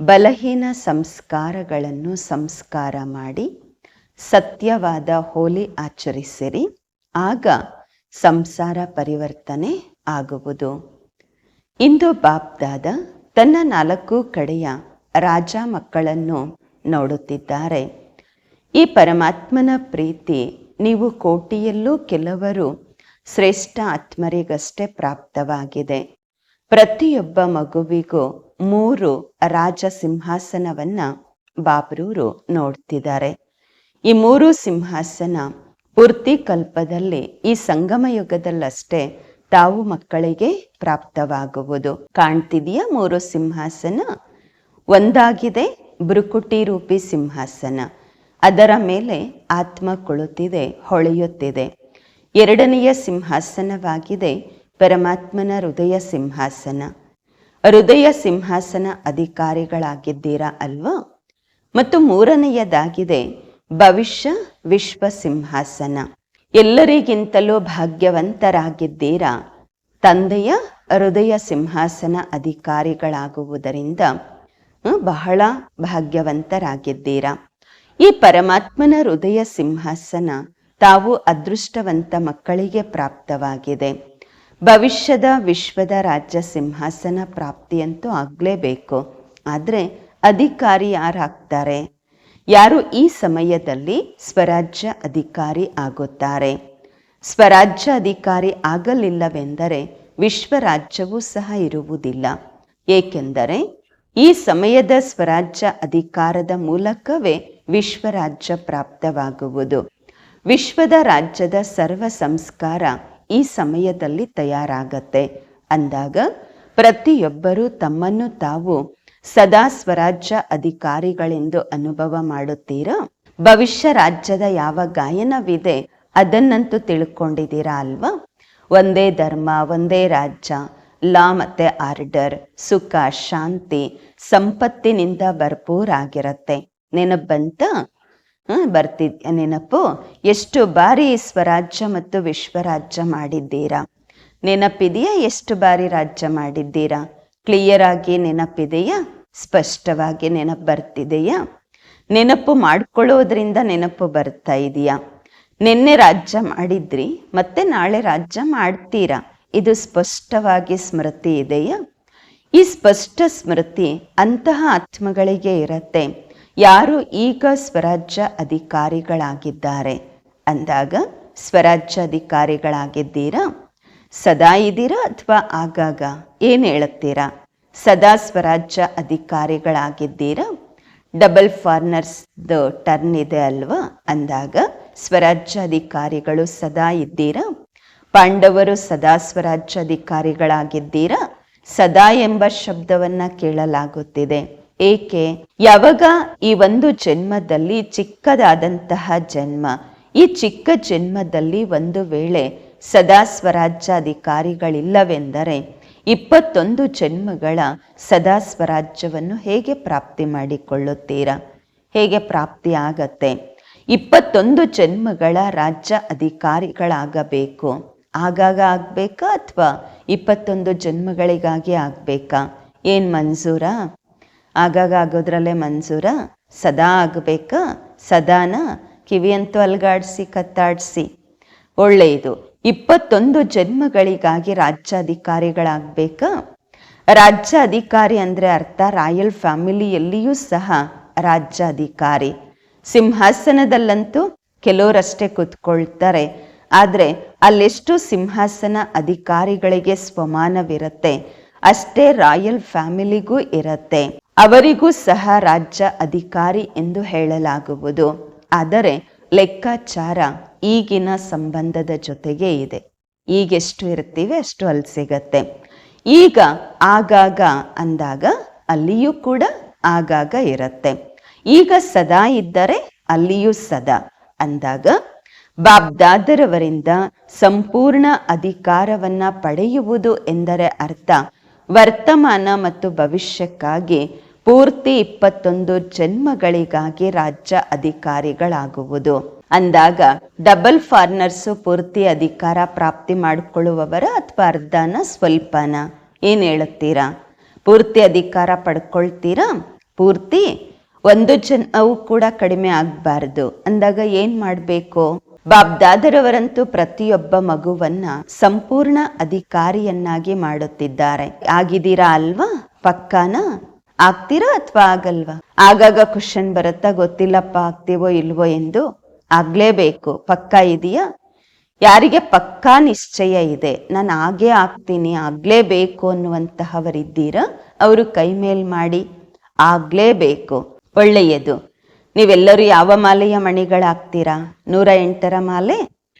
ಬಲಹೀನ ಸಂಸ್ಕಾರಗಳನ್ನು ಸಂಸ್ಕಾರ ಮಾಡಿ, ಸತ್ಯವಾದ ಹೋಲಿ ಆಚರಿಸಿರಿ, ಆಗ ಸಂಸಾರ ಪರಿವರ್ತನೆ ಆಗುವುದು. ಇಂದು ಬಾಪ್ದಾದ ತನ್ನ ನಾಲ್ಕು ಕಡೆಯ ರಾಜ ಮಕ್ಕಳನ್ನು ನೋಡುತ್ತಿದ್ದಾರೆ. ಈ ಪರಮಾತ್ಮನ ಪ್ರೀತಿ ನೀವು ಕೋಟಿಯಲ್ಲೂ ಕೆಲವರು ಶ್ರೇಷ್ಠ ಆತ್ಮರಿಗಷ್ಟೇ ಪ್ರಾಪ್ತವಾಗಿದೆ. ಪ್ರತಿಯೊಬ್ಬ ಮಗುವಿಗೂ ಮೂರು ರಾಜ ಸಿಂಹಾಸನವನ್ನ ಬಾಬ್ರೂರು ನೋಡ್ತಿದ್ದಾರೆ. ಈ ಮೂರು ಸಿಂಹಾಸನ ಪೂರ್ತಿ ಕಲ್ಪದಲ್ಲಿ ಈ ಸಂಗಮ ಯುಗದಲ್ಲಷ್ಟೇ ತಾವು ಮಕ್ಕಳಿಗೆ ಪ್ರಾಪ್ತವಾಗುವುದು. ಕಾಣ್ತಿದೆಯಾ ಮೂರು ಸಿಂಹಾಸನ? ಒಂದಾಗಿದೆ ಬ್ರುಕುಟಿ ರೂಪಿ ಸಿಂಹಾಸನ. ಅದರ ಮೇಲೆ ಆತ್ಮ ಕುಳಿತಿದೆ, ಹೊಳೆಯುತ್ತಿದೆ. ಎರಡನೆಯ ಸಿಂಹಾಸನವಾಗಿದೆ ಪರಮಾತ್ಮನ ಹೃದಯ ಸಿಂಹಾಸನ. ಹೃದಯ ಸಿಂಹಾಸನ ಅಧಿಕಾರಿಗಳಾಗಿದ್ದೀರಾ ಅಲ್ವಾ? ಮತ್ತು ಮೂರನೆಯದಾಗಿದೆ, ಭವಿಷ್ಯ ವಿಶ್ವ ಸಿಂಹಾಸನ. ಎಲ್ಲರಿಗಿಂತಲೂ ಭಾಗ್ಯವಂತರಾಗಿದ್ದೀರಾ? ತಂದೆಯ ಹೃದಯ ಸಿಂಹಾಸನ ಅಧಿಕಾರಿಗಳಾಗುವುದರಿಂದ ಬಹಳ ಭಾಗ್ಯವಂತರಾಗಿದ್ದೀರಾ? ಈ ಪರಮಾತ್ಮನ ಹೃದಯ ಸಿಂಹಾಸನ ತಾವು ಅದೃಷ್ಟವಂತ ಮಕ್ಕಳಿಗೆ ಪ್ರಾಪ್ತವಾಗಿದೆ. ಭವಿಷ್ಯದ ವಿಶ್ವದ ರಾಜ್ಯ ಸಿಂಹಾಸನ ಪ್ರಾಪ್ತಿಯಂತೂ ಆಗಲೇಬೇಕು. ಆದರೆ ಅಧಿಕಾರಿ ಯಾರಾಗ್ತಾರೆ? ಯಾರು ಈ ಸಮಯದಲ್ಲಿ ಸ್ವರಾಜ್ಯ ಅಧಿಕಾರಿ ಆಗುತ್ತಾರೆ? ಸ್ವರಾಜ್ಯ ಅಧಿಕಾರಿ ಆಗಲಿಲ್ಲವೆಂದರೆ ವಿಶ್ವರಾಜ್ಯವೂ ಸಹ ಇರುವುದಿಲ್ಲ. ಏಕೆಂದರೆ ಈ ಸಮಯದ ಸ್ವರಾಜ್ಯ ಅಧಿಕಾರದ ಮೂಲಕವೇ ವಿಶ್ವರಾಜ್ಯ ಪ್ರಾಪ್ತವಾಗುವುದು. ವಿಶ್ವದ ರಾಜ್ಯದ ಸರ್ವ ಸಂಸ್ಕಾರ ಈ ಸಮಯದಲ್ಲಿ ತಯಾರಾಗತ್ತೆ. ಅಂದಾಗ ಪ್ರತಿಯೊಬ್ಬರೂ ತಮ್ಮನ್ನು ತಾವು ಸದಾ ಸ್ವರಾಜ್ಯ ಅಧಿಕಾರಿಗಳೆಂದು ಅನುಭವ ಮಾಡುತ್ತೀರಾ? ಭವಿಷ್ಯ ರಾಜ್ಯದ ಯಾವ ಗಾಯನವಿದೆ ಅದನ್ನಂತೂ ತಿಳ್ಕೊಂಡಿದ್ದೀರಾ ಅಲ್ವಾ? ಒಂದೇ ಧರ್ಮ, ಒಂದೇ ರಾಜ್ಯ, ಲಾ ಮತ್ತೆ ಆರ್ಡರ್, ಸುಖ, ಶಾಂತಿ, ಸಂಪತ್ತಿನಿಂದ ಭರ್ಪೂರಾಗಿರತ್ತೆ. ನೆನಪು ಬಂತ ಬರ್ತಿದ್ ನೆನಪು? ಎಷ್ಟು ಬಾರಿ ಸ್ವರಾಜ್ಯ ಮತ್ತು ವಿಶ್ವರಾಜ್ಯ ಮಾಡಿದ್ದೀರಾ? ನೆನಪಿದೆಯಾ? ಎಷ್ಟು ಬಾರಿ ರಾಜ್ಯ ಮಾಡಿದ್ದೀರಾ? ಕ್ಲಿಯರ್ ಆಗಿ ನೆನಪಿದೆಯಾ? ಸ್ಪಷ್ಟವಾಗಿ ನೆನಪು ಬರ್ತಿದೆಯಾ? ನೆನಪು ಮಾಡ್ಕೊಳ್ಳೋದ್ರಿಂದ ನೆನಪು ಬರ್ತಾ ಇದೆಯಾ? ನಿನ್ನೆ ರಾಜ್ಯ ಮಾಡಿದ್ರಿ, ಮತ್ತೆ ನಾಳೆ ರಾಜ್ಯ ಮಾಡ್ತೀರಾ? ಇದು ಸ್ಪಷ್ಟವಾಗಿ ಸ್ಮೃತಿ ಇದೆಯಾ? ಈ ಸ್ಪಷ್ಟ ಸ್ಮೃತಿ ಅಂತಹ ಆತ್ಮಗಳಿಗೆ ಇರತ್ತೆ. ಯಾರು ಈಗ ಸ್ವರಾಜ್ಯ ಅಧಿಕಾರಿಗಳಾಗಿದ್ದಾರೆ? ಅಂದಾಗ, ಸ್ವರಾಜ್ಯ ಅಧಿಕಾರಿಗಳಾಗಿದ್ದೀರಾ? ಸದಾ ಇದ್ದೀರಾ ಅಥವಾ ಆಗಾಗ? ಏನು ಹೇಳುತ್ತೀರಾ? ಸದಾ ಸ್ವರಾಜ್ಯ ಅಧಿಕಾರಿಗಳಾಗಿದ್ದೀರಾ? ಡಬಲ್ ಫಾರ್ನರ್ಸ್ದು ಟರ್ನ್ ಇದೆ ಅಲ್ವಾ? ಅಂದಾಗ, ಸ್ವರಾಜ್ಯ ಅಧಿಕಾರಿಗಳು ಸದಾ ಇದ್ದೀರಾ? ಪಾಂಡವರು ಸದಾ ಸ್ವರಾಜ್ಯ ಅಧಿಕಾರಿಗಳಾಗಿದ್ದೀರಾ? ಸದಾ ಎಂಬ ಶಬ್ದವನ್ನು ಕೇಳಲಾಗುತ್ತಿದೆ. ಏಕೆ? ಯಾವಾಗ ಈ ಒಂದು ಜನ್ಮದಲ್ಲಿ ಚಿಕ್ಕದಾದಂತಹ ಜನ್ಮ? ಈ ಚಿಕ್ಕ ಜನ್ಮದಲ್ಲಿ ಒಂದು ವೇಳೆ ಸದಾ ಸ್ವರಾಜ್ಯ ಅಧಿಕಾರಿಗಳಿಲ್ಲವೆಂದರೆ ಇಪ್ಪತ್ತೊಂದು ಜನ್ಮಗಳ ಸದಾ ಸ್ವರಾಜ್ಯವನ್ನು ಹೇಗೆ ಪ್ರಾಪ್ತಿ ಮಾಡಿಕೊಳ್ಳುತ್ತೀರಾ? ಹೇಗೆ ಪ್ರಾಪ್ತಿ ಆಗತ್ತೆ? ಇಪ್ಪತ್ತೊಂದು ಜನ್ಮಗಳ ರಾಜ್ಯ ಅಧಿಕಾರಿಗಳಾಗಬೇಕು. ಆಗಾಗ ಆಗ್ಬೇಕಾ ಅಥವಾ ಇಪ್ಪತ್ತೊಂದು ಜನ್ಮಗಳಿಗಾಗಿ ಆಗ್ಬೇಕಾ? ಏನ್ ಮಂಜೂರಾ? ಆಗಾಗ ಆಗೋದ್ರಲ್ಲೇ ಮಂಜೂರ ಸದಾ ಆಗಬೇಕಾ, ಸದಾನ ಕಿವಿಯಂತೂ ಅಲ್ಗಾಡಿಸಿ, ಕತ್ತಾಡಿಸಿ. ಒಳ್ಳೆಯದು. ಇಪ್ಪತ್ತೊಂದು ಜನ್ಮಗಳಿಗಾಗಿ ರಾಜ್ಯ ರಾಜ್ಯಾಧಿಕಾರಿ ಅಂದರೆ ಅರ್ಥ ರಾಯಲ್ ಫ್ಯಾಮಿಲಿಯಲ್ಲಿಯೂ ಸಹ ರಾಜ್ಯಾಧಿಕಾರಿ. ಸಿಂಹಾಸನದಲ್ಲಂತೂ ಕೆಲವರಷ್ಟೇ ಕೂತ್ಕೊಳ್ತಾರೆ. ಆದರೆ ಅಲ್ಲೆಷ್ಟು ಸಿಂಹಾಸನ ಅಧಿಕಾರಿಗಳಿಗೆ ಸ್ವಮಾನವಿರುತ್ತೆ. ಅಷ್ಟೇ ರಾಯಲ್ ಫ್ಯಾಮಿಲಿಗೂ ಇರತ್ತೆ. ಅವರಿಗೂ ಸಹ ರಾಜ್ಯ ಅಧಿಕಾರಿ ಎಂದು ಹೇಳಲಾಗುವುದು. ಆದರೆ ಲೆಕ್ಕಾಚಾರ ಈಗಿನ ಸಂಬಂಧದ ಜೊತೆಗೆ ಇದೆ. ಈಗೆಷ್ಟು ಇರ್ತೀವಿ ಅಷ್ಟು ಅಲ್ಲಿ ಸಿಗತ್ತೆ. ಈಗ ಆಗಾಗ ಅಂದಾಗ ಅಲ್ಲಿಯೂ ಕೂಡ ಆಗಾಗ ಇರತ್ತೆ. ಈಗ ಸದಾ ಇದ್ದರೆ ಅಲ್ಲಿಯೂ ಸದಾ ಅಂದಾಗ ಬಾಬ್ದಾದರವರಿಂದ ಸಂಪೂರ್ಣ ಅಧಿಕಾರವನ್ನ ಪಡೆಯುವುದು ಎಂದರೆ ಅರ್ಥ. ವರ್ತಮಾನ ಮತ್ತು ಭವಿಷ್ಯಕ್ಕಾಗಿ ಪೂರ್ತಿ ಇಪ್ಪತ್ತೊಂದು ಜನ್ಮಗಳಿಗಾಗಿ ರಾಜ್ಯ ಅಧಿಕಾರಿಗಳಾಗುವುದು. ಅಂದಾಗ ಡಬಲ್ ಫಾರ್ನರ್ಸು ಪೂರ್ತಿ ಅಧಿಕಾರ ಪ್ರಾಪ್ತಿ ಮಾಡಿಕೊಳ್ಳುವವರ ಅಥವಾ ಅರ್ಧನ ಸ್ವಲ್ಪನ? ಏನ್ ಹೇಳುತ್ತೀರಾ? ಪೂರ್ತಿ ಅಧಿಕಾರ ಪಡ್ಕೊಳ್ತೀರಾ? ಪೂರ್ತಿ? ಒಂದು ಜನವು ಕೂಡ ಕಡಿಮೆ ಆಗಬಾರ್ದು. ಅಂದಾಗ ಏನ್ ಮಾಡಬೇಕು? ಬಾಬ್ದಾದರವರಂತೂ ಪ್ರತಿಯೊಬ್ಬ ಮಗುವನ್ನ ಸಂಪೂರ್ಣ ಅಧಿಕಾರಿಯನ್ನಾಗಿ ಮಾಡುತ್ತಿದ್ದಾರೆ. ಆಗಿದ್ದೀರಾ ಅಲ್ವಾ? ಪಕ್ಕಾನ? ಆಗ್ತೀರಾ ಅಥವಾ ಆಗಲ್ವಾ? ಆಗಾಗ ಕ್ವಶನ್ ಬರುತ್ತಾ ಗೊತ್ತಿಲ್ಲಪ್ಪ ಆಗ್ತೀವೋ ಇಲ್ವೋ ಎಂದು ಆಗ್ಲೇಬೇಕು. ಪಕ್ಕ ಇದೆಯಾ? ಯಾರಿಗೆ ಪಕ್ಕಾ ನಿಶ್ಚಯ ಇದೆ? ನಾನು ಹಾಗೆ ಆಗ್ತೀನಿ. ಆಗ್ಲೇಬೇಕು ಅನ್ನುವಂತಹವರಿದ್ದೀರಾ? ಅವರು ಕೈ ಮೇಲ್ ಮಾಡಿ, ಆಗ್ಲೇಬೇಕು. ಒಳ್ಳೆಯದು. ನೀವೆಲ್ಲರೂ ಯಾವ ಮಾಲೆಯ ಮಣಿಗಳಾಗ್ತೀರಾ? ನೂರ ಎಂಟರ ಮಾಲೆ?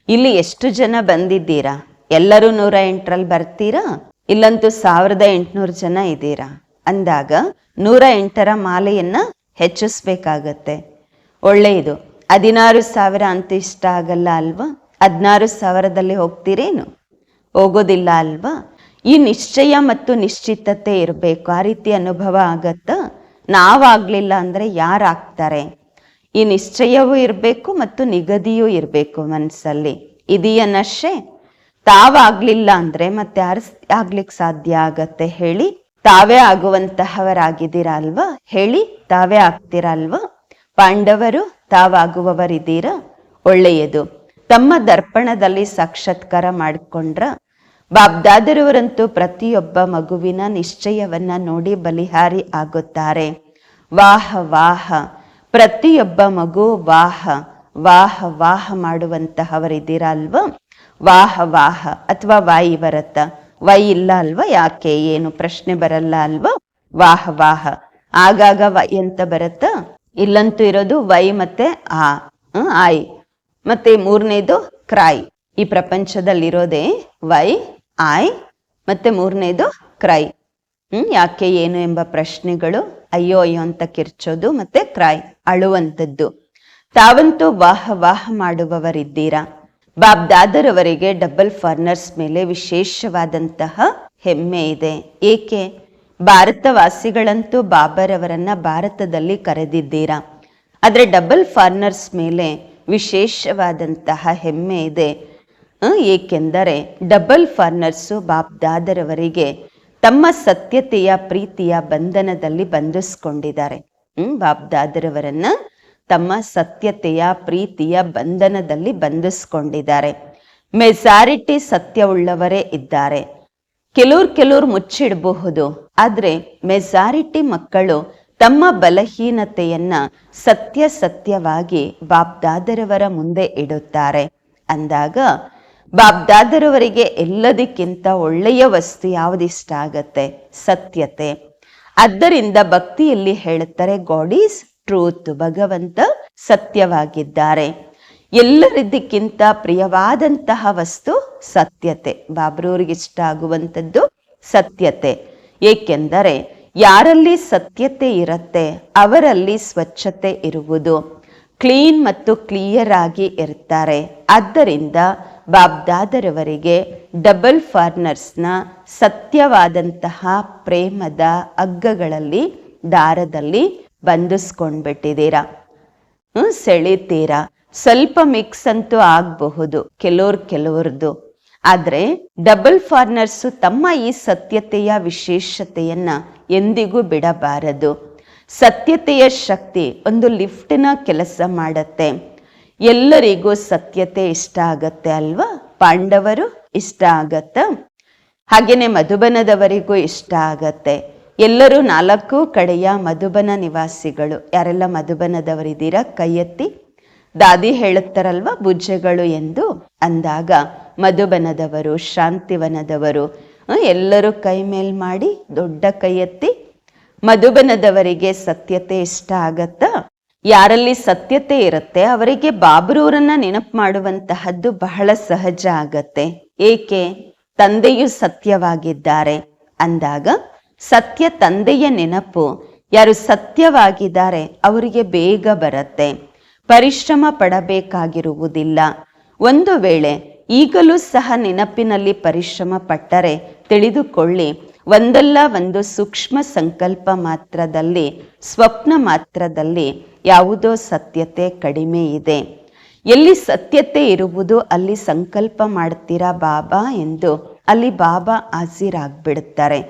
ಇಲ್ಲಿ ಎಷ್ಟು ಜನ ಬಂದಿದ್ದೀರಾ? ಎಲ್ಲರೂ ನೂರ ಎಂಟರಲ್ಲಿ ಬರ್ತೀರಾ? ಇಲ್ಲಂತೂ ಸಾವಿರದ ಎಂಟುನೂರು ಜನ ಇದ್ದೀರಾ? ಅಂದಾಗ ನೂರ ಎಂಟರ ಮಾಲೆಯನ್ನ ಹೆಚ್ಚಿಸ್ಬೇಕಾಗತ್ತೆ. ಒಳ್ಳೆಯದು. ಹದಿನಾರು ಸಾವಿರ ಅಂತ ಇಷ್ಟ ಆಗಲ್ಲ ಅಲ್ವಾ? ಹದಿನಾರು ಸಾವಿರದಲ್ಲಿ ಹೋಗ್ತೀರೇನು? ಹೋಗೋದಿಲ್ಲ ಅಲ್ವಾ? ಈ ನಿಶ್ಚಯ ಮತ್ತು ನಿಶ್ಚಿತತೆ ಇರಬೇಕು. ಆ ರೀತಿ ಅನುಭವ ಆಗತ್ತಾ? ನಾವಾಗ್ಲಿಲ್ಲ ಅಂದ್ರೆ ಯಾರಾಗ್ತಾರೆ? ಈ ನಿಶ್ಚಯವೂ ಇರಬೇಕು ಮತ್ತು ನಿಗದಿಯೂ ಇರಬೇಕು ಮನಸ್ಸಲ್ಲಿ ಇದೆಯ ನಶೆ? ತಾವಾಗಲಿಲ್ಲ ಅಂದ್ರೆ ಮತ್ತೆ ಯಾರು ಆಗ್ಲಿಕ್ಕೆ ಸಾಧ್ಯ ಆಗತ್ತೆ ಹೇಳಿ. ತಾವೇ ಆಗುವಂತಹವರಾಗಿದ್ದೀರಾ ಅಲ್ವಾ ಹೇಳಿ, ತಾವೇ ಆಗ್ತೀರಾ ಅಲ್ವಾ ಪಾಂಡವರು ತಾವಾಗುವವರಿದ್ದೀರಾ? ಒಳ್ಳೆಯದು. ತಮ್ಮ ದರ್ಪಣದಲ್ಲಿ ಸಾಕ್ಷಾತ್ಕಾರ ಮಾಡಿಕೊಂಡ್ರ. ಬಾಬ್ದಾದರವರಂತೂ ಪ್ರತಿಯೊಬ್ಬ ಮಗುವಿನ ನಿಶ್ಚಯವನ್ನ ನೋಡಿ ಬಲಿಹಾರಿ ಆಗುತ್ತಾರೆ. ವಾಹ ವಾಹ. ಪ್ರತಿಯೊಬ್ಬ ಮಗು ವಾಹ ವಾಹ ವಾಹ ಮಾಡುವಂತಹವರಿದ್ದೀರಾ ಅಲ್ವಾ ವಾಹ ವಾಹ. ಅಥವಾ ವಾಯಿ ಬರತ್ತ ವೈ ಇಲ್ಲ ಅಲ್ವಾ? ಯಾಕೆ? ಏನು ಪ್ರಶ್ನೆ ಬರಲ್ಲ ಅಲ್ವಾ? ವಾಹ ವಾಹ. ಆಗಾಗ ವೈ ಅಂತ ಬರತ್ತ? ಇಲ್ಲಂತೂ ಇರೋದು ವೈ ಮತ್ತೆ ಆ ಆಯ್ ಮತ್ತೆ ಮೂರನೇದು ಕ್ರೈ. ಈ ಪ್ರಪಂಚದಲ್ಲಿರೋದೇ ವೈ ಆಯ್ ಮತ್ತೆ ಮೂರನೇದು ಕ್ರೈ. ಹ್ಮ್, ಯಾಕೆ ಏನು ಎಂಬ ಪ್ರಶ್ನೆಗಳು? ಅಯ್ಯೋ ಅಯ್ಯೋ ಅಂತ ಕಿರ್ಚೋದು ಮತ್ತೆ ಕ್ರೈ, ಅಳುವಂಥದ್ದು. ತಾವಂತೂ ವಾಹ ವಾಹ ಮಾಡುವವರಿದ್ದೀರಾ? ಬಾಬ್ದಾದರವರಿಗೆ ಡಬಲ್ ಫಾರ್ನರ್ಸ್ ಮೇಲೆ ವಿಶೇಷವಾದಂತಹ ಹೆಮ್ಮೆ ಇದೆ. ಏಕೆ? ಭಾರತವಾಸಿಗಳಂತೂ ಬಾಬರವರನ್ನ ಭಾರತದಲ್ಲಿ ಕರೆದಿದ್ದೀರಾ? ಆದರೆ ಡಬಲ್ ಫಾರ್ನರ್ಸ್ ಮೇಲೆ ವಿಶೇಷವಾದಂತಹ ಹೆಮ್ಮೆ ಇದೆ. ಏಕೆಂದರೆ ಡಬಲ್ ಫಾರ್ನರ್ಸು ಬಾಬ್ದಾದರವರಿಗೆ ತಮ್ಮ ಸತ್ಯತೆಯ, ಪ್ರೀತಿಯ ಬಂಧನದಲ್ಲಿ ಬಂಧಿಸ್ಕೊಂಡಿದ್ದಾರೆ. ಹ್ಮ್? ಬಾಬ್ದಾದರವರನ್ನ ತಮ್ಮ ಸತ್ಯತೆಯ ಪ್ರೀತಿಯ ಬಂಧನದಲ್ಲಿ ಬಂಧಿಸ್ಕೊಂಡಿದ್ದಾರೆ. ಮೆಜಾರಿಟಿ ಸತ್ಯವುಳ್ಳವರೇ ಇದ್ದಾರೆ. ಕೆಲವ್ರು ಕೆಲವ್ರು ಮುಚ್ಚಿಡಬಹುದು. ಆದರೆ ಮೆಜಾರಿಟಿ ಮಕ್ಕಳು ತಮ್ಮ ಬಲಹೀನತೆಯನ್ನ ಸತ್ಯ ಸತ್ಯವಾಗಿ ಬಾಬ್ದಾದರವರ ಮುಂದೆ ಇಡುತ್ತಾರೆ. ಅಂದಾಗ ಬಾಬ್ದಾದರವರಿಗೆ ಎಲ್ಲದಕ್ಕಿಂತ ಒಳ್ಳೆಯ ವಸ್ತು ಯಾವುದಿಷ್ಟ ಆಗತ್ತೆ ಸತ್ಯತೆ. ಆದ್ದರಿಂದ ಭಕ್ತಿಯಲ್ಲಿ ಹೇಳುತ್ತಾರೆ, ಗಾಡ್ ಈಸ್ ಟ್ರೂತ್ ಭಗವಂತ ಸತ್ಯವಾಗಿದ್ದಾರೆ. ಎಲ್ಲರಿದ್ದಕ್ಕಿಂತ ಪ್ರಿಯವಾದಂತಹ ವಸ್ತು ಸತ್ಯತೆ. ಬಾಬ್ರವ್ರಿಗೆ ಇಷ್ಟ ಆಗುವಂಥದ್ದು ಸತ್ಯತೆ. ಏಕೆಂದರೆ ಯಾರಲ್ಲಿ ಸತ್ಯತೆ ಇರತ್ತೆ, ಅವರಲ್ಲಿ ಸ್ವಚ್ಛತೆ ಇರುವುದು. ಕ್ಲೀನ್ ಮತ್ತು ಕ್ಲಿಯರ್ ಆಗಿ ಇರ್ತಾರೆ. ಆದ್ದರಿಂದ ಬಾಬ್ದಾದರವರಿಗೆ ಡಬಲ್ ಫಾರ್ನರ್ಸ್ನ ಸತ್ಯವಾದಂತಹ ಪ್ರೇಮದ ಅಗ್ಗಗಳಲ್ಲಿ ದಾರದಲ್ಲಿ ಬಂಧಿಸ್ಕೊಂಡ್ಬಿಟ್ಟಿದ್ದೀರಾ ಹ್ಞೂ ಸೆಳಿತೀರಾ? ಸ್ವಲ್ಪ ಮಿಕ್ಸ್ ಅಂತೂ ಆಗಬಹುದು, ಕೆಲವ್ರ ಕೆಲವ್ರದ್ದು ಆದರೆ ಡಬಲ್ ಫಾರ್ನರ್ಸು ತಮ್ಮ ಈ ಸತ್ಯತೆಯ ವಿಶೇಷತೆಯನ್ನ ಎಂದಿಗೂ ಬಿಡಬಾರದು. ಸತ್ಯತೆಯ ಶಕ್ತಿ ಒಂದು ಲಿಫ್ಟಿನ ಕೆಲಸ ಮಾಡತ್ತೆ. ಎಲ್ಲರಿಗೂ ಸತ್ಯತೆ ಇಷ್ಟ ಆಗತ್ತೆ ಅಲ್ವಾ? ಪಾಂಡವರು ಇಷ್ಟ ಆಗತ್ತ? ಹಾಗೇನೆ ಮಧುಬನದವರಿಗೂ ಇಷ್ಟ ಆಗತ್ತೆ. ಎಲ್ಲರೂ ನಾಲ್ಕು ಕಡೆಯ ಮಧುಬನ ನಿವಾಸಿಗಳು. ಯಾರೆಲ್ಲ ಮಧುಬನದವರಿದ್ದೀರಾ? ಎತ್ತಿ ದಾದಿ ಹೇಳುತ್ತಾರಲ್ವ ಬುಜ್ಜೆಗಳು ಎಂದು. ಅಂದಾಗ ಮಧುಬನದವರು, ಶಾಂತಿವನದವರು ಎಲ್ಲರೂ ಕೈ ಮೇಲ್ ಮಾಡಿ ದೊಡ್ಡ ಕೈ ಎತ್ತಿ ಮಧುಬನದವರಿಗೆ ಸತ್ಯತೆ ಇಷ್ಟ ಆಗತ್ತಾ? ಯಾರಲ್ಲಿ ಸತ್ಯತೆ ಇರುತ್ತೆ, ಅವರಿಗೆ ಬಾಬ್ರೂರನ್ನ ನೆನಪು ಮಾಡುವಂತಹದ್ದು ಬಹಳ ಸಹಜ ಆಗತ್ತೆ. ಏಕೆ? ತಂದೆಯು ಸತ್ಯವಾಗಿದ್ದಾರೆ. ಅಂದಾಗ ಸತ್ಯ ತಂದೆಯ ನೆನಪು. ಯಾರು ಸತ್ಯವಾಗಿದ್ದಾರೆ ಅವರಿಗೆ ಬೇಗ ಬರುತ್ತೆ. ಪರಿಶ್ರಮ ಪಡಬೇಕಾಗಿರುವುದಿಲ್ಲ. ಒಂದು ವೇಳೆ ಈಗಲೂ ಸಹ ನೆನಪಿನಲ್ಲಿ ಪರಿಶ್ರಮ ಪಟ್ಟರೆ ತಿಳಿದುಕೊಳ್ಳಿ, ಒಂದಲ್ಲ ಒಂದು ಸೂಕ್ಷ್ಮ ಸಂಕಲ್ಪ ಮಾತ್ರದಲ್ಲಿ, ಸ್ವಪ್ನ ಮಾತ್ರದಲ್ಲಿ ಯಾವುದೋ ಸತ್ಯತೆ ಕಡಿಮೆ ಇದೆ. ಎಲ್ಲಿ ಸತ್ಯತೆ ಇರುವುದು ಅಲ್ಲಿ ಸಂಕಲ್ಪ ಮಾಡ್ತೀರಾ ಬಾಬಾ ಎಂದು ಅಲ್ಲಿ ಬಾಬಾ ಹಾಜಿರಾಗ್ಬಿಡುತ್ತಾರೆ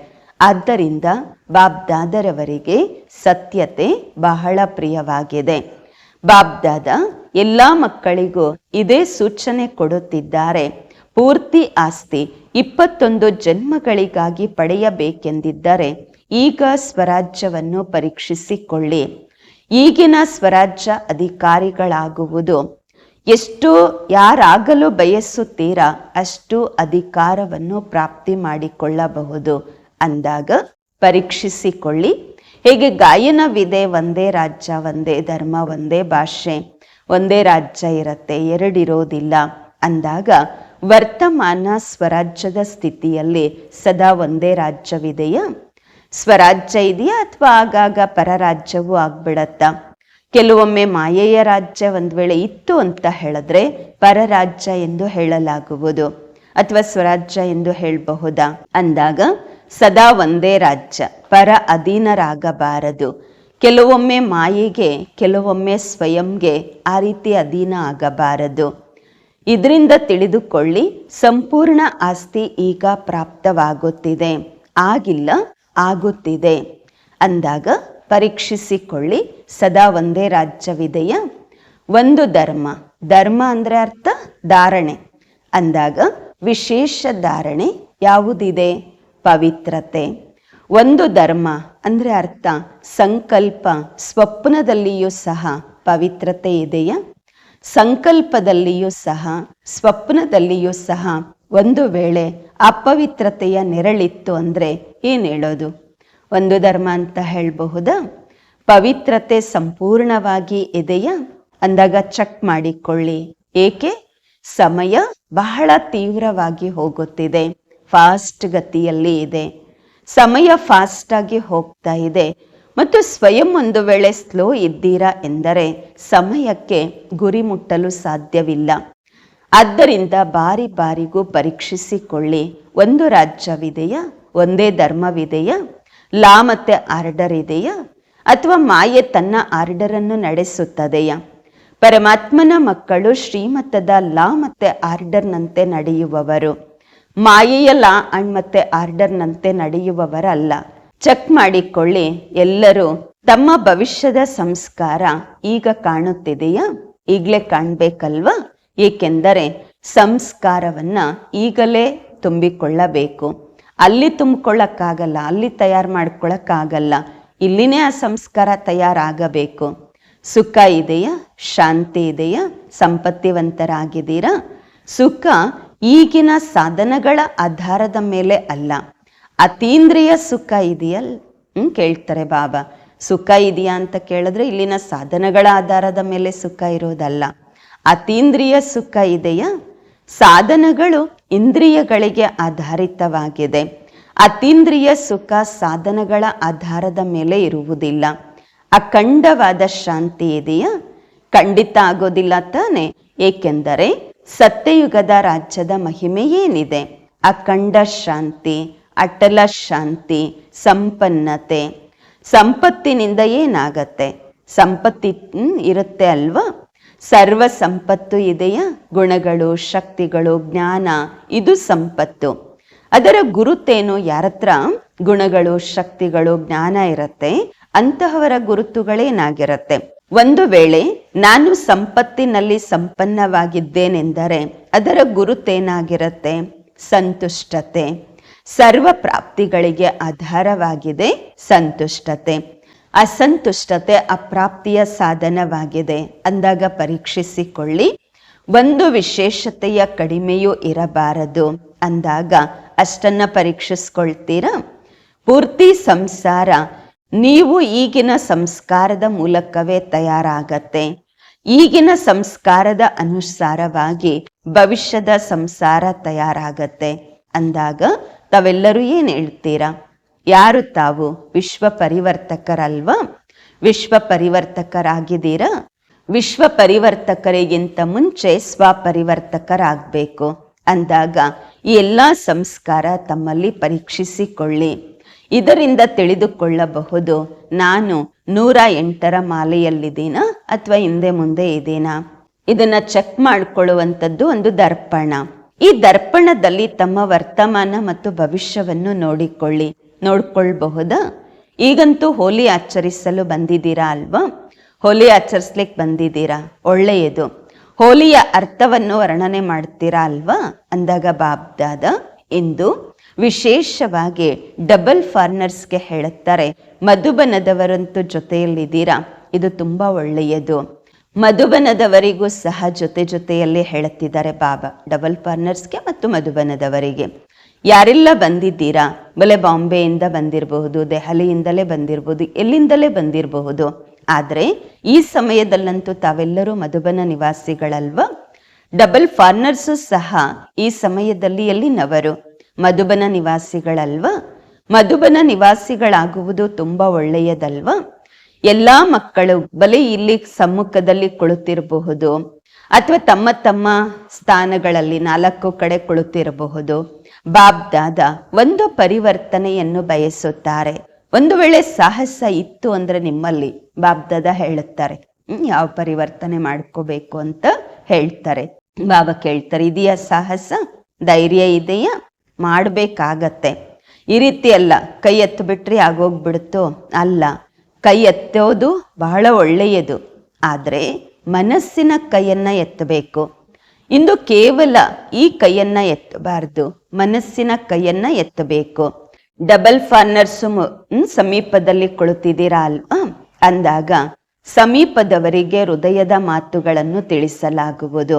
ಆದ್ದರಿಂದ ಬಾಬ್ದಾದರವರಿಗೆ ಸತ್ಯತೆ ಬಹಳ ಪ್ರಿಯವಾಗಿದೆ. ಬಾಬ್ದಾದ ಎಲ್ಲ ಮಕ್ಕಳಿಗೂ ಇದೇ ಸೂಚನೆ ಕೊಡುತ್ತಿದ್ದಾರೆ. ಪೂರ್ತಿ ಆಸ್ತಿ ಇಪ್ಪತ್ತೊಂದು ಜನ್ಮಗಳಿಗಾಗಿ ಪಡೆಯಬೇಕೆಂದಿದ್ದರೆ ಈಗ ಸ್ವರಾಜ್ಯವನ್ನು ಪರೀಕ್ಷಿಸಿಕೊಳ್ಳಿ. ಈಗಿನ ಸ್ವರಾಜ್ಯ ಅಧಿಕಾರಿಗಳಾಗುವುದು. ಎಷ್ಟು ಯಾರಾಗಲು ಬಯಸುತ್ತೀರಾ ಅಷ್ಟು ಅಧಿಕಾರವನ್ನು ಪ್ರಾಪ್ತಿ ಮಾಡಿಕೊಳ್ಳಬಹುದು. ಅಂದಾಗ ಪರೀಕ್ಷಿಸಿಕೊಳ್ಳಿ. ಹೇಗೆ ಗಾಯನವಿದೆ ಒಂದೇ ರಾಜ್ಯ, ಒಂದೇ ಧರ್ಮ, ಒಂದೇ ಭಾಷೆ, ಒಂದೇ ರಾಜ್ಯ ಇರುತ್ತೆ, ಎರಡಿರೋದಿಲ್ಲ. ಅಂದಾಗ ವರ್ತಮಾನ ಸ್ವರಾಜ್ಯದ ಸ್ಥಿತಿಯಲ್ಲಿ ಸದಾ ಒಂದೇ ರಾಜ್ಯವಿದೆಯಾ? ಸ್ವರಾಜ್ಯ ಇದೆಯಾ ಅಥವಾ ಆಗಾಗ ಪರರಾಜ್ಯವೂ ಆಗ್ಬಿಡತ್ತಾ? ಕೆಲವೊಮ್ಮೆ ಮಾಯೆಯ ರಾಜ್ಯ ಒಂದು ವೇಳೆ ಇತ್ತು ಅಂತ ಹೇಳಿದ್ರೆ ಪರರಾಜ್ಯ ಎಂದು ಹೇಳಲಾಗುವುದು ಅಥವಾ ಸ್ವರಾಜ್ಯ ಎಂದು ಹೇಳಬಹುದಾ? ಅಂದಾಗ ಸದಾ ಒಂದೇ ರಾಜ್ಯ, ಪರ ಅಧೀನರಾಗಬಾರದು. ಕೆಲವೊಮ್ಮೆ ಮಾಯೆಗೆ, ಕೆಲವೊಮ್ಮೆ ಸ್ವಯಂಗೆ ಆ ರೀತಿ ಅಧೀನ ಆಗಬಾರದು. ಇದರಿಂದ ತಿಳಿದುಕೊಳ್ಳಿ, ಸಂಪೂರ್ಣ ಆಸ್ತಿ ಈಗ ಪ್ರಾಪ್ತವಾಗುತ್ತಿದೆ. ಆಗಿಲ್ಲ, ಆಗುತ್ತಿದೆ. ಅಂದಾಗ ಪರೀಕ್ಷಿಸಿಕೊಳ್ಳಿ, ಸದಾ ಒಂದೇ ರಾಜ್ಯವಿದೆಯಾ? ಒಂದು ಧರ್ಮ. ಧರ್ಮ ಅಂದರೆ ಅರ್ಥ, ಧಾರಣೆ. ಅಂದಾಗ ವಿಶೇಷ ಧಾರಣೆ ಯಾವುದಿದೆ? ಪವಿತ್ರತೆ. ಒಂದು ಧರ್ಮ ಅಂದರೆ ಅರ್ಥ, ಸಂಕಲ್ಪ, ಸ್ವಪ್ನದಲ್ಲಿಯೂ ಸಹ ಪವಿತ್ರತೆ ಇದೆಯಾ? ಸಂಕಲ್ಪದಲ್ಲಿಯೂ ಸಹ, ಸ್ವಪ್ನದಲ್ಲಿಯೂ ಸಹ ಒಂದು ವೇಳೆ ಅಪವಿತ್ರತೆಯ ನೆರಳಿತ್ತು ಅಂದರೆ ಏನು ಹೇಳೋದು? ಒಂದು ಧರ್ಮ ಅಂತ ಹೇಳಬಹುದಾ? ಪವಿತ್ರತೆ ಸಂಪೂರ್ಣವಾಗಿ ಇದೆಯಾ? ಅಂದಾಗ ಚೆಕ್ ಮಾಡಿಕೊಳ್ಳಿ. ಏಕೆ? ಸಮಯ ಬಹಳ ತೀವ್ರವಾಗಿ ಹೋಗುತ್ತಿದೆ. ಫಾಸ್ಟ್ ಗತಿಯಲ್ಲಿ ಇದೆ. ಸಮಯ ಫಾಸ್ಟ್ ಆಗಿ ಹೋಗ್ತಾ ಇದೆ. ಮತ್ತು ಸ್ವಯಂ ಒಂದು ವೇಳೆ ಸ್ಲೋ ಇದ್ದೀರಾ ಎಂದರೆ ಸಮಯಕ್ಕೆ ಗುರಿ ಮುಟ್ಟಲು ಸಾಧ್ಯವಿಲ್ಲ. ಆದ್ದರಿಂದ ಬಾರಿ ಬಾರಿಗೂ ಪರೀಕ್ಷಿಸಿಕೊಳ್ಳಿ. ಒಂದು ರಾಜ್ಯವಿದೆಯಾ? ಒಂದೇ ಧರ್ಮವಿದೆಯಾ? ಲಾ ಮತ್ತೆ ಆರ್ಡರ್ ಇದೆಯಾ? ಅಥವಾ ಮಾಯೆ ತನ್ನ ಆರ್ಡರ್ ಅನ್ನು ನಡೆಸುತ್ತದೆಯಾ? ಪರಮಾತ್ಮನ ಮಕ್ಕಳು ಶ್ರೀಮತದ ಲಾ ಮತ್ತೆ ಆರ್ಡರ್ನಂತೆ ನಡೆಯುವವರು. ಮಾಯೆಯ ಅಣ್ಣ ಮತ್ತೆ ಆರ್ಡರ್ನಂತೆ ನಡೆಯುವವರಲ್ಲ. ಚೆಕ್ ಮಾಡಿಕೊಳ್ಳಿ, ಎಲ್ಲರೂ. ತಮ್ಮ ಭವಿಷ್ಯದ ಸಂಸ್ಕಾರ ಈಗ ಕಾಣುತ್ತಿದೆಯಾ? ಈಗಲೇ ಕಾಣ್ಬೇಕಲ್ವಾ? ಏಕೆಂದರೆ ಸಂಸ್ಕಾರವನ್ನ ಈಗಲೇ ತುಂಬಿಕೊಳ್ಳಬೇಕು. ಅಲ್ಲಿ ತುಂಬಿಕೊಳ್ಳಕ್ಕಾಗಲ್ಲ, ಅಲ್ಲಿ ತಯಾರು ಮಾಡ್ಕೊಳ್ಳಕ್ಕಾಗಲ್ಲ. ಇಲ್ಲಿನೇ ಆ ಸಂಸ್ಕಾರ ತಯಾರಾಗಬೇಕು. ಸುಖ ಇದೆಯಾ? ಶಾಂತಿ ಇದೆಯಾ? ಸಂಪತ್ತಿವಂತರಾಗಿದ್ದೀರಾ? ಸುಖ ಈಗಿನ ಸಾಧನಗಳ ಆಧಾರದ ಮೇಲೆ ಅಲ್ಲ. ಅತೀಂದ್ರಿಯ ಸುಖ ಇದೆಯಲ್? ಹ್ಮ್, ಕೇಳ್ತಾರೆ ಬಾಬಾ. ಸುಖ ಇದೆಯಾ ಅಂತ ಕೇಳಿದ್ರೆ ಇಲ್ಲಿನ ಸಾಧನಗಳ ಆಧಾರದ ಮೇಲೆ ಸುಖ ಇರೋದಲ್ಲ. ಅತೀಂದ್ರಿಯ ಸುಖ ಇದೆಯಾ? ಸಾಧನಗಳು ಇಂದ್ರಿಯಗಳಿಗೆ ಆಧಾರಿತವಾಗಿದೆ. ಅತೀಂದ್ರಿಯ ಸುಖ ಸಾಧನಗಳ ಆಧಾರದ ಮೇಲೆ ಇರುವುದಿಲ್ಲ. ಅಖಂಡವಾದ ಶಾಂತಿ ಇದೆಯಾ? ಖಂಡಿತ ಆಗೋದಿಲ್ಲ ತಾನೆ. ಏಕೆಂದರೆ ಸತ್ಯಯುಗದ ರಾಜ್ಯದ ಮಹಿಮೆ ಏನಿದೆ? ಅಖಂಡ ಶಾಂತಿ, ಅಟಲ ಶಾಂತಿ, ಸಂಪನ್ನತೆ. ಸಂಪತ್ತಿನಿಂದ ಏನಾಗತ್ತೆ? ಸಂಪತ್ತಿ ಇರುತ್ತೆ ಅಲ್ವಾ? ಸರ್ವ ಸಂಪತ್ತು ಇದೆಯಾ? ಗುಣಗಳು, ಶಕ್ತಿಗಳು, ಜ್ಞಾನ, ಇದು ಸಂಪತ್ತು. ಅದರ ಗುರುತೇನು? ಯಾರತ್ರ? ಗುಣಗಳು, ಶಕ್ತಿಗಳು, ಜ್ಞಾನ ಇರತ್ತೆ. ಅಂತಹವರ ಗುರುತುಗಳೇನಾಗಿರತ್ತೆ? ಒಂದು ವೇಳೆ ನಾನು ಸಂಪತ್ತಿನಲ್ಲಿ ಸಂಪನ್ನವಾಗಿದ್ದೇನೆಂದರೆ ಅದರ ಗುರುತೇನಾಗಿರುತ್ತೆ? ಸಂತುಷ್ಟತೆ. ಸರ್ವ ಪ್ರಾಪ್ತಿಗಳಿಗೆ ಆಧಾರವಾಗಿದೆ ಸಂತುಷ್ಟತೆ. ಅಸಂತುಷ್ಟತೆ ಅಪ್ರಾಪ್ತಿಯ ಸಾಧನವಾಗಿದೆ. ಅಂದಾಗ ಪರೀಕ್ಷಿಸಿಕೊಳ್ಳಿ. ಒಂದು ವಿಶೇಷತೆಯ ಕಡಿಮೆಯೂ ಇರಬಾರದು. ಅಂದಾಗ ಅಷ್ಟನ್ನ ಪರೀಕ್ಷಿಸ್ಕೊಳ್ತೀರಾ? ಪೂರ್ತಿ ಸಂಸಾರ ನೀವು ಈಗಿನ ಸಂಸ್ಕಾರದ ಮೂಲಕವೇ ತಯಾರಾಗತ್ತೆ. ಈಗಿನ ಸಂಸ್ಕಾರದ ಅನುಸಾರವಾಗಿ ಭವಿಷ್ಯದ ಸಂಸಾರ ತಯಾರಾಗತ್ತೆ. ಅಂದಾಗ ತಾವೆಲ್ಲರೂ ಏನು ಹೇಳ್ತೀರಾ? ಯಾರು ತಾವು? ವಿಶ್ವ ಪರಿವರ್ತಕರಲ್ವಾ? ವಿಶ್ವ ಪರಿವರ್ತಕರಾಗಿದ್ದೀರಾ? ವಿಶ್ವ ಪರಿವರ್ತಕರಿಗಿಂತ ಮುಂಚೆ ಸ್ವಪರಿವರ್ತಕರಾಗಬೇಕು ಅಂದಾಗ ಈ ಎಲ್ಲ ಸಂಸ್ಕಾರ ತಮ್ಮಲ್ಲಿ ಪರೀಕ್ಷಿಸಿಕೊಳ್ಳಿ. ಇದರಿಂದ ತಿಳಿದುಕೊಳ್ಳಬಹುದು, ನಾನು ನೂರ ಎಂಟರ ಮಾಲೆಯಲ್ಲಿದ್ದೀನಾ ಅಥವಾ ಹಿಂದೆ ಮುಂದೆ ಇದ್ದೀನಾ? ಇದನ್ನ ಚೆಕ್ ಮಾಡಿಕೊಳ್ಳುವಂಥದ್ದು ಒಂದು ದರ್ಪಣ. ಈ ದರ್ಪಣದಲ್ಲಿ ತಮ್ಮ ವರ್ತಮಾನ ಮತ್ತು ಭವಿಷ್ಯವನ್ನು ನೋಡಿಕೊಳ್ಳಿ. ನೋಡ್ಕೊಳ್ಬಹುದಾ? ಈಗಂತೂ ಹೋಲಿ ಆಚರಿಸಲು ಬಂದಿದ್ದೀರಾ ಅಲ್ವಾ? ಹೋಲಿ ಆಚರಿಸ್ಲಿಕ್ಕೆ ಬಂದಿದ್ದೀರಾ? ಒಳ್ಳೆಯದು. ಹೋಲಿಯ ಅರ್ಥವನ್ನು ವರ್ಣನೆ ಮಾಡ್ತೀರಾ ಅಲ್ವಾ? ಅಂದಾಗ ಬಾಬ್ದಾದ, ಇಂದು ವಿಶೇಷವಾಗಿ ಡಬಲ್ ಫಾರ್ನರ್ಸ್ಗೆ ಹೇಳುತ್ತಾರೆ, ಮಧುಬನದವರಂತೂ ಜೊತೆಯಲ್ಲಿದ್ದೀರಾ? ಇದು ತುಂಬಾ ಒಳ್ಳೆಯದು. ಮಧುಬನದವರಿಗೂ ಸಹ ಜೊತೆ ಜೊತೆಯಲ್ಲಿ ಹೇಳುತ್ತಿದ್ದಾರೆ ಬಾಬಾ, ಡಬಲ್ ಫಾರ್ನರ್ಸ್ಗೆ ಮತ್ತು ಮಧುಬನದವರಿಗೆ. ಯಾರೆಲ್ಲ ಬಂದಿದ್ದೀರಾ? ಬಲೆ ಬಾಂಬೆಯಿಂದ ಬಂದಿರಬಹುದು, ದೆಹಲಿಯಿಂದಲೇ ಬಂದಿರಬಹುದು, ಎಲ್ಲಿಂದಲೇ ಬಂದಿರಬಹುದು. ಆದರೆ ಈ ಸಮಯದಲ್ಲಂತೂ ತಾವೆಲ್ಲರೂ ಮಧುಬನ ನಿವಾಸಿಗಳಲ್ವಾ? ಡಬಲ್ ಫಾರ್ನರ್ಸು ಸಹ ಈ ಸಮಯದಲ್ಲಿ ಎಲ್ಲಿನವರು? ಮಧುಬನ ನಿವಾಸಿಗಳಲ್ವಾ? ಮಧುಬನ ನಿವಾಸಿಗಳಾಗುವುದು ತುಂಬಾ ಒಳ್ಳೆಯದಲ್ವಾ? ಎಲ್ಲಾ ಮಕ್ಕಳು ಬಲಿ ಇಲ್ಲಿ ಸಮ್ಮುಖದಲ್ಲಿ ಕುಳಿತಿರಬಹುದು. ಅಥವಾ ತಮ್ಮ ತಮ್ಮ ಸ್ಥಾನಗಳಲ್ಲಿ ನಾಲ್ಕು ಕಡೆ ಕುಳಿತಿರಬಹುದು. ಬಾಬ್ದಾದ ಒಂದು ಪರಿವರ್ತನೆಯನ್ನು ಬಯಸುತ್ತಾರೆ. ಒಂದು ವೇಳೆ ಸಾಹಸ ಇತ್ತು ಅಂದ್ರೆ ನಿಮ್ಮಲ್ಲಿ ಬಾಬ್ದಾದ ಹೇಳುತ್ತಾರೆ. ಹ್ಮ್, ಯಾವ ಪರಿವರ್ತನೆ ಮಾಡ್ಕೋಬೇಕು ಅಂತ ಹೇಳ್ತಾರೆ. ಬಾಬಾ ಕೇಳ್ತಾರೆ ಇದೆಯಾ ಸಾಹಸ? ಧೈರ್ಯ ಇದೆಯಾ? ಮಾಡ್ಬೇಕಾಗತ್ತೆ. ಈ ರೀತಿ ಅಲ್ಲ, ಕೈ ಎತ್ತು ಬಿಟ್ರೆ ಅಲ್ಲ, ಕೈ ಎತ್ತೋದು ಬಹಳ ಒಳ್ಳೆಯದು. ಆದರೆ ಮನಸ್ಸಿನ ಕೈಯನ್ನು ಎತ್ತಬೇಕು. ಇಂದು ಕೇವಲ ಈ ಕೈಯನ್ನ ಎತ್ತಬಾರ್ದು, ಮನಸ್ಸಿನ ಕೈಯನ್ನ ಎತ್ತಬೇಕು. ಡಬಲ್ ಫಾರ್ನರ್ಸ್ ಸಮೀಪದಲ್ಲಿ ಕುಳಿತಿದ್ದೀರಾ ಅಲ್ವಾ? ಅಂದಾಗ ಸಮೀಪದವರಿಗೆ ಹೃದಯದ ಮಾತುಗಳನ್ನು ತಿಳಿಸಲಾಗುವುದು.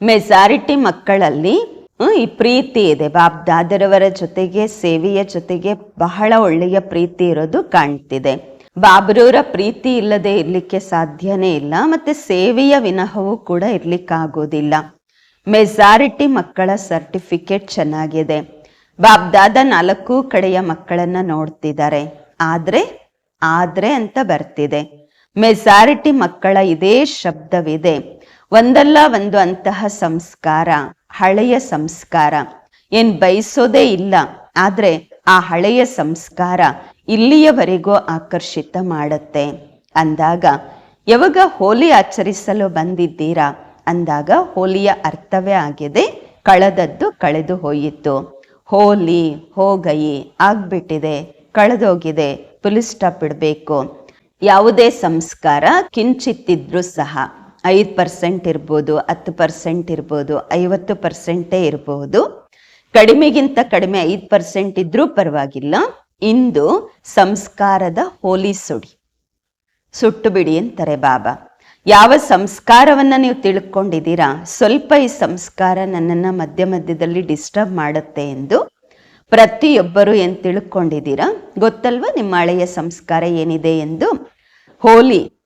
ಮೆಜಾರಿಟಿ ಮಕ್ಕಳಲ್ಲಿ ಈ ಪ್ರೀತಿ ಇದೆ. ಬಾಬ್ ದಾದರವರ ಜೊತೆಗೆ, ಸೇವೆಯ ಜೊತೆಗೆ ಬಹಳ ಒಳ್ಳೆಯ ಪ್ರೀತಿ ಇರೋದು ಕಾಣ್ತಿದೆ. ಬಾಬ್ರವರ ಪ್ರೀತಿ ಇಲ್ಲದೆ ಇರಲಿಕ್ಕೆ ಸಾಧ್ಯನೇ ಇಲ್ಲ, ಮತ್ತೆ ಸೇವೆಯ ವಿನಹವೂ ಕೂಡ ಇರ್ಲಿಕ್ಕಾಗೋದಿಲ್ಲ. ಮೆಜಾರಿಟಿ ಮಕ್ಕಳ ಸರ್ಟಿಫಿಕೇಟ್ ಚೆನ್ನಾಗಿದೆ. ಬಾಬ್ದಾದ ನಾಲ್ಕು ಕಡೆಯ ಮಕ್ಕಳನ್ನ ನೋಡ್ತಿದ್ದಾರೆ. ಆದ್ರೆ ಆದ್ರೆ ಅಂತ ಬರ್ತಿದೆ. ಮೆಜಾರಿಟಿ ಮಕ್ಕಳ ಇದೇ ಶಬ್ದವಿದೆ. ಒಂದಲ್ಲ ಒಂದು ಅಂತಹ ಸಂಸ್ಕಾರ, ಹಳೆಯ ಸಂಸ್ಕಾರ. ಏನ್ ಬಯಸೋದೇ ಇಲ್ಲ, ಆದ್ರೆ ಆ ಹಳೆಯ ಸಂಸ್ಕಾರ ಇಲ್ಲಿಯವರೆಗೂ ಆಕರ್ಷಿತ ಮಾಡುತ್ತೆ. ಅಂದಾಗ, ಯಾವಾಗ ಹೋಲಿ ಆಚರಿಸಲು ಬಂದಿದ್ದೀರಾ? ಅಂದಾಗ ಹೋಲಿಯ ಅರ್ಥವೇ ಆಗಿದೆ, ಕಳೆದದ್ದು ಕಳೆದು ಹೋಯಿತು. ಹೋಲಿ ಹೋಗಯಿ ಆಗ್ಬಿಟ್ಟಿದೆ, ಕಳೆದೋಗಿದೆ, ಪುಲಿಸ್ಟಾಪ್ ಇಡಬೇಕು ಯಾವುದೇ ಸಂಸ್ಕಾರ ಕಿಂಚಿತ್ತಿದ್ರೂ ಸಹ ಐದು ಪರ್ಸೆಂಟ್ ಇರ್ಬೋದು, ಹತ್ತು ಪರ್ಸೆಂಟ್ ಇರ್ಬೋದು, ಐವತ್ತು ಪರ್ಸೆಂಟೇ ಇರಬಹುದು ಕಡಿಮೆಗಿಂತ ಕಡಿಮೆ ಐದು ಪರ್ಸೆಂಟ್ ಇದ್ರೂ ಪರವಾಗಿಲ್ಲ. ಇಂದು ಸಂಸ್ಕಾರದ ಹೋಲಿ ಸುಡಿ. ಸುಟ್ಟು ಬಿಡಿ ಅಂತಾರೆ ಬಾಬಾ. ಯಾವ ಸಂಸ್ಕಾರವನ್ನ ನೀವು ತಿಳ್ಕೊಂಡಿದ್ದೀರಾ? ಸ್ವಲ್ಪ ಈ ಸಂಸ್ಕಾರ ನನ್ನನ್ನ ಮಧ್ಯ ಮಧ್ಯದಲ್ಲಿ ಡಿಸ್ಟರ್ಬ್ ಮಾಡುತ್ತೆ ಎಂದು ಪ್ರತಿಯೊಬ್ಬರು ಏನು ತಿಳ್ಕೊಂಡಿದ್ದೀರಾ? ಗೊತ್ತಲ್ವ ನಿಮ್ಮ ಹಳೆಯ ಸಂಸ್ಕಾರ ಏನಿದೆ ಎಂದು? ಹೋಲಿ.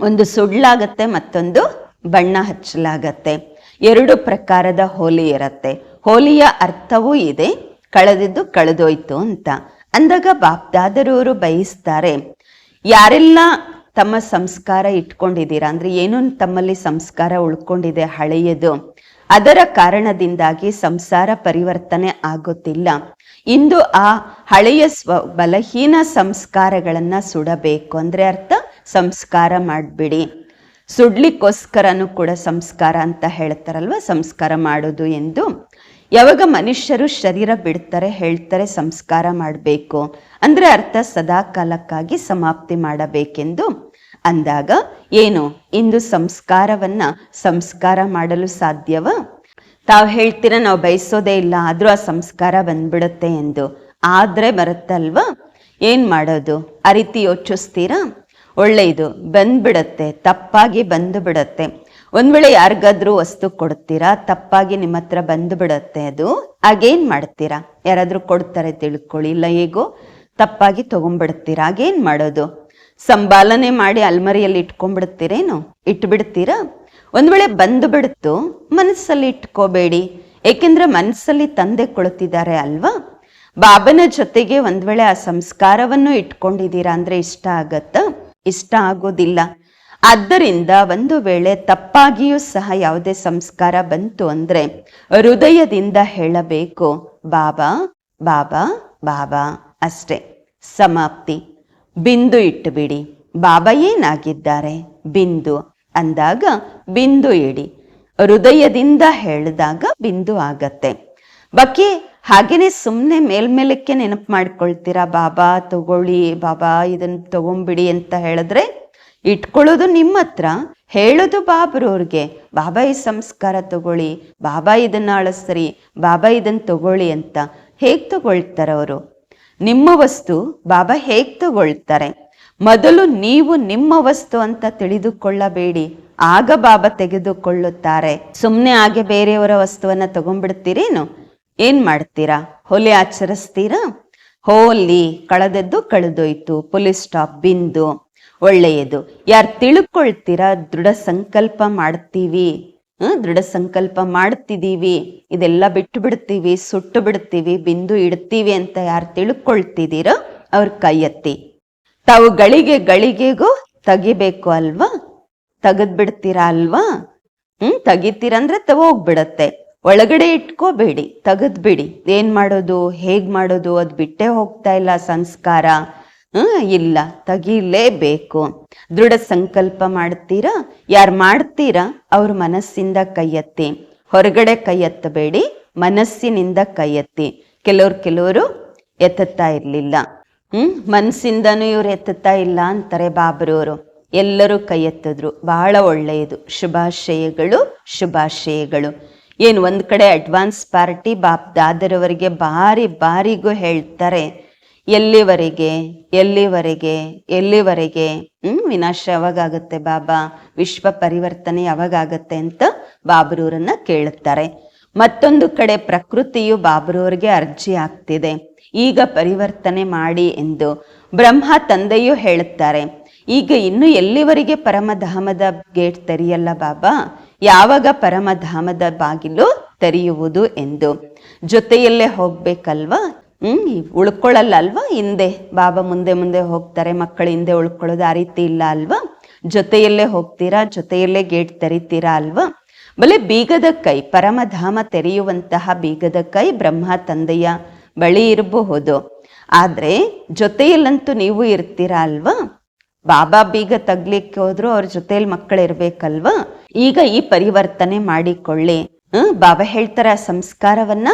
ಒಂದು ಸುಡ್ಲಾಗತ್ತೆ ಮತ್ತೊಂದು ಬಣ್ಣ ಹಚ್ಚಲಾಗತ್ತೆ. ಎರಡು ಪ್ರಕಾರದ ಹೋಲಿ ಇರತ್ತೆ. ಹೋಲಿಯ ಅರ್ಥವೂ ಇದೆ, ಕಳೆದಿದ್ದು ಕಳೆದೋಯ್ತು ಅಂತ. ಅಂದಾಗ ಬಾಪ್ದಾದರವರು ಬಯಸ್ತಾರೆ, ಯಾರೆಲ್ಲ ತಮ್ಮ ಸಂಸ್ಕಾರ ಇಟ್ಕೊಂಡಿದ್ದೀರಾ? ಅಂದ್ರೆ, ಏನು ತಮ್ಮಲ್ಲಿ ಸಂಸ್ಕಾರ ಉಳ್ಕೊಂಡಿದೆ, ಹಳೆಯದು. ಅದರ ಕಾರಣದಿಂದಾಗಿ ಸಂಸಾರ ಪರಿವರ್ತನೆ ಆಗುತ್ತಿಲ್ಲ. ಇಂದು ಆ ಹಳೆಯ ಸ್ವ, ಬಲಹೀನ ಸಂಸ್ಕಾರಗಳನ್ನ ಸುಡಬೇಕು. ಅಂದ್ರೆ ಅರ್ಥ? ಸಂಸ್ಕಾರ ಮಾಡಿಬಿಡಿ. ಸುಡ್ಲಿಕ್ಕೋಸ್ಕರನೂ ಕೂಡ ಸಂಸ್ಕಾರ ಅಂತ ಹೇಳ್ತಾರಲ್ವ? ಸಂಸ್ಕಾರ ಮಾಡೋದು ಎಂದು. ಯಾವಾಗ ಮನುಷ್ಯರು ಶರೀರ ಬಿಡ್ತಾರೆ, ಹೇಳ್ತಾರೆ ಸಂಸ್ಕಾರ ಮಾಡಬೇಕು. ಅಂದರೆ ಅರ್ಥ ಸದಾ ಕಾಲಕ್ಕಾಗಿ ಸಮಾಪ್ತಿ ಮಾಡಬೇಕೆಂದು. ಅಂದಾಗ ಏನು? ಇಂದು ಸಂಸ್ಕಾರವನ್ನ ಸಂಸ್ಕಾರ ಮಾಡಲು ಸಾಧ್ಯವ? ತಾವು ಹೇಳ್ತೀರ, ನಾವು ಬಯಸೋದೇ ಇಲ್ಲ, ಆದರೂ ಆ ಸಂಸ್ಕಾರ ಬಂದ್ಬಿಡುತ್ತೆ ಎಂದು. ಆದರೆ ಬರುತ್ತಲ್ವಾ? ಏನು ಮಾಡೋದು? ಆ ರೀತಿ ಯೋಚಿಸ್ತೀರಾ? ಒಳ್ಳೆಯದು ಬಂದ್ಬಿಡತ್ತೆ. ತಪ್ಪಾಗಿ ಬಂದು ಬಿಡತ್ತೆ ಒಂದ್ ವೇಳೆ ಯಾರಿಗಾದ್ರೂ ವಸ್ತು ಕೊಡ್ತೀರಾ? ತಪ್ಪಾಗಿ ನಿಮ್ಮ ಹತ್ರ ಬಂದು ಬಿಡತ್ತೆ ಅದು. ಆಗೇನ್ ಮಾಡ್ತೀರಾ? ಯಾರಾದ್ರೂ ಕೊಡ್ತಾರೆ ತಿಳ್ಕೊಳ್ಳಿ. ಇಲ್ಲ, ಹೇಗೋ? ತಪ್ಪಾಗಿ ತಗೊಂಡ್ಬಿಡ್ತೀರಾ? ಆಗೇನ್ ಮಾಡೋದು? ಸಂಭಾಲನೆ ಮಾಡಿ ಅಲ್ಮರಿಯಲ್ಲಿ ಇಟ್ಕೊಂಡ್ಬಿಡ್ತೀರೇನು? ಇಟ್ಬಿಡ್ತೀರಾ? ಒಂದ್ ವೇಳೆ ಬಂದು ಬಿಡುತ್ತು ಮನಸ್ಸಲ್ಲಿ ಇಟ್ಕೋಬೇಡಿ. ಏಕೆಂದ್ರೆ ಮನಸ್ಸಲ್ಲಿ ತಂದೆ ಕೊಳ್ತಿದ್ದಾರೆ ಅಲ್ವಾ? ಬಾಬನ ಜೊತೆಗೆ ಒಂದ್ ವೇಳೆ ಆ ಸಂಸ್ಕಾರವನ್ನು ಇಟ್ಕೊಂಡಿದ್ದೀರಾ ಅಂದ್ರೆ ಇಷ್ಟ ಆಗತ್ತಾ? ಇಷ್ಟ ಆಗೋದಿಲ್ಲ ಆದ್ದರಿಂದ ಒಂದು ವೇಳೆ ತಪ್ಪಾಗಿಯೂ ಸಹ ಯಾವುದೇ ಸಂಸ್ಕಾರ ಬಂತು ಅಂದ್ರೆ ಹೃದಯದಿಂದ ಹೇಳಬೇಕು, ಬಾಬಾ ಬಾಬಾ ಬಾಬಾ ಅಷ್ಟೇ. ಸಮಾಪ್ತಿ. ಬಿಂದು ಇಟ್ಟುಬಿಡಿ. ಬಾಬಾ ಏನಾಗಿದ್ದಾರೆ? ಬಿಂದು ಅಂದಾಗ ಬಿಂದು ಇಡಿ. ಹೃದಯದಿಂದ ಹೇಳಿದಾಗ ಬಿಂದು ಆಗತ್ತೆ. ಬಾಕಿ ಹಾಗೇನೆ ಸುಮ್ಮನೆ ಮೇಲ್ಮೇಲಕ್ಕೆ ನೆನಪು ಮಾಡ್ಕೊಳ್ತೀರಾ, ಬಾಬಾ, ತಗೊಳ್ಳಿ, ಬಾಬಾ ಇದನ್ನ ತಗೊಂಬಿಡಿ ಅಂತ ಹೇಳಿದ್ರೆ ಇಟ್ಕೊಳ್ಳೋದು ನಿಮ್ಮ ಹತ್ರ ಹೇಳೋದು ಬಾಬ್ರವ್ರಿಗೆ, ಬಾಬಾ, ಈ ಸಂಸ್ಕಾರ ತಗೊಳ್ಳಿ, ಬಾಬಾ ಇದನ್ನ ಅಳಸ್ರಿ, ಬಾಬಾ ಇದನ್ನ ತಗೊಳ್ಳಿ ಅಂತ. ಹೇಗ್ ತಗೊಳ್ತಾರೆ ಅವರು? ನಿಮ್ಮ ವಸ್ತು ಬಾಬಾ ಹೇಗ್ ತಗೊಳ್ತಾರೆ? ಮೊದಲು ನೀವು ನಿಮ್ಮ ವಸ್ತು ಅಂತ ತಿಳಿದುಕೊಳ್ಳಬೇಡಿ. ಆಗ ಬಾಬಾ ತೆಗೆದುಕೊಳ್ಳುತ್ತಾರೆ. ಸುಮ್ಮನೆ ಹಾಗೆ ಬೇರೆಯವರ ವಸ್ತುವನ್ನ ತಗೊಂಡ್ಬಿಡ್ತೀರೇನು? ಏನ್ ಮಾಡ್ತೀರಾ? ಹೋಲಿ ಆಚರಿಸ್ತೀರಾ? ಹೋಲಿ ಕಳೆದದ್ದು ಕಳೆದೋಯ್ತು ಪೊಲೀಸ್ ಸ್ಟಾಪ್ ಬಿಂದು ಒಳ್ಳೆಯದು. ಯಾರು ತಿಳ್ಕೊಳ್ತೀರಾ? ದೃಢ ಸಂಕಲ್ಪ ಮಾಡ್ತೀವಿ. ದೃಢ ಸಂಕಲ್ಪ ಮಾಡ್ತಿದ್ದೀವಿ ಇದೆಲ್ಲ ಬಿಟ್ಟು ಬಿಡ್ತೀವಿ ಸುಟ್ಟು ಬಿಡ್ತೀವಿ ಬಿಂದು ಇಡ್ತೀವಿ ಅಂತ ಯಾರು ತಿಳ್ಕೊಳ್ತಿದ್ದೀರೋ ಅವ್ರ ಕೈ ಎತ್ತಿ ತಾವು ಗಳಿಗೆ ಗಳಿಗೆಗೂ ತೆಗಿಬೇಕು ಅಲ್ವಾ? ತೆಗೆದ್ಬಿಡ್ತೀರಾ ಅಲ್ವಾ? ಹ್ಮ್, ತೆಗಿತೀರಂದ್ರೆ ಹೋಗ್ಬಿಡತ್ತೆ ಒಳಗಡೆ ಇಟ್ಕೋಬೇಡಿ, ತೆಗೆದ್ಬಿಡಿ. ಏನ್ ಮಾಡೋದು, ಹೇಗ್ ಮಾಡೋದು, ಅದ್ ಬಿಟ್ಟೇ ಹೋಗ್ತಾ ಇಲ್ಲ, ಸಂಸ್ಕಾರ. ಇಲ್ಲ, ತಗಿಲೇಬೇಕು. ದೃಢ ಸಂಕಲ್ಪ ಮಾಡ್ತೀರಾ? ಯಾರು ಮಾಡ್ತೀರಾ? ಅವ್ರ ಮನಸ್ಸಿಂದ ಕೈ ಎತ್ತಿ ಹೊರಗಡೆ ಕೈ ಎತ್ತಬೇಡಿ ಮನಸ್ಸಿನಿಂದ ಕೈ ಎತ್ತಿ ಕೆಲವ್ರು ಕೆಲವರು ಎತ್ತುತ್ತಾ ಇರ್ಲಿಲ್ಲ. ಹ್ಮ್ ಮನಸ್ಸಿಂದನೂ ಇವ್ರು ಎತ್ತುತ್ತಾ ಇಲ್ಲ ಅಂತಾರೆ ಬಾಬ್ರವರು ಎಲ್ಲರೂ ಕೈ ಎತ್ತಿದ್ರು ಬಹಳ ಒಳ್ಳೆಯದು. ಶುಭಾಶಯಗಳು ಶುಭಾಶಯಗಳು. ಏನು ಒಂದು ಕಡೆ ಅಡ್ವಾನ್ಸ್ ಪಾರ್ಟಿ ಬಾಪ್ ದಾದರವರಿಗೆ ಬಾರಿ ಬಾರಿಗೂ ಹೇಳ್ತಾರೆ. ಎಲ್ಲಿವರೆಗೆ ಎಲ್ಲಿವರೆಗೆ ಎಲ್ಲಿವರೆಗೆ? ಹ್ಮ್, ವಿನಾಶ ಯಾವಾಗಾಗತ್ತೆ ಬಾಬಾ? ವಿಶ್ವ ಪರಿವರ್ತನೆ ಯಾವಾಗಾಗತ್ತೆ ಅಂತ ಬಾಬ್ರೂರನ್ನ ಕೇಳುತ್ತಾರೆ. ಮತ್ತೊಂದು ಕಡೆ ಪ್ರಕೃತಿಯು ಬಾಬರೂರಿಗೆ ಅರ್ಜಿ ಆಗ್ತಿದೆ ಈಗ ಪರಿವರ್ತನೆ ಮಾಡಿ ಎಂದು ಬ್ರಹ್ಮ ತಂದೆಯು ಹೇಳುತ್ತಾರೆ. ಈಗ ಇನ್ನು ಎಲ್ಲಿವರೆಗೆ ಪರಮಧಾಮದ ಗೇಟ್ ತೆರೆಯಲ್ಲ ಬಾಬಾ? ಯಾವಾಗ ಪರಮಧಾಮದ ಬಾಗಿಲು ತೆರೆಯುವುದು ಎಂದು? ಜೊತೆಯಲ್ಲೇ ಹೋಗ್ಬೇಕಲ್ವಾ? ಹ್ಮ್ ಉಳ್ಕೊಳ್ಳಲ್ಲ ಅಲ್ವಾ ಹಿಂದೆ? ಬಾಬಾ ಮುಂದೆ ಮುಂದೆ ಹೋಗ್ತಾರೆ, ಮಕ್ಕಳು ಹಿಂದೆ ಉಳ್ಕೊಳ್ಳೋದು ಆ ರೀತಿ ಇಲ್ಲ ಅಲ್ವಾ? ಜೊತೆಯಲ್ಲೇ ಹೋಗ್ತೀರಾ? ಜೊತೆಯಲ್ಲೇ ಗೇಟ್ ತೆರಿತೀರಾ ಅಲ್ವಾ? ಬಲೆ ಬೀಗದ ಕೈ, ಪರಮಧಾಮ ತೆರೆಯುವಂತಹ ಬೀಗದ ಕೈ ಬ್ರಹ್ಮ ತಂದೆಯ ಬಳಿ ಇರಬಹುದು. ಆದ್ರೆ ಜೊತೆಯಲ್ಲಂತೂ ನೀವು ಇರ್ತೀರಾ ಅಲ್ವಾ? ಬಾಬಾ ಬೀಗ ತಗ್ಲಿಕ್ಕೆ ಹೋದ್ರು ಅವ್ರ ಜೊತೆಯಲ್ಲಿ ಮಕ್ಕಳು ಇರ್ಬೇಕಲ್ವಾ? ಈಗ ಈ ಪರಿವರ್ತನೆ ಮಾಡಿಕೊಳ್ಳಿ. ಹ್ಮ್ ಬಾಬಾ ಹೇಳ್ತಾರ ಆ ಸಂಸ್ಕಾರವನ್ನ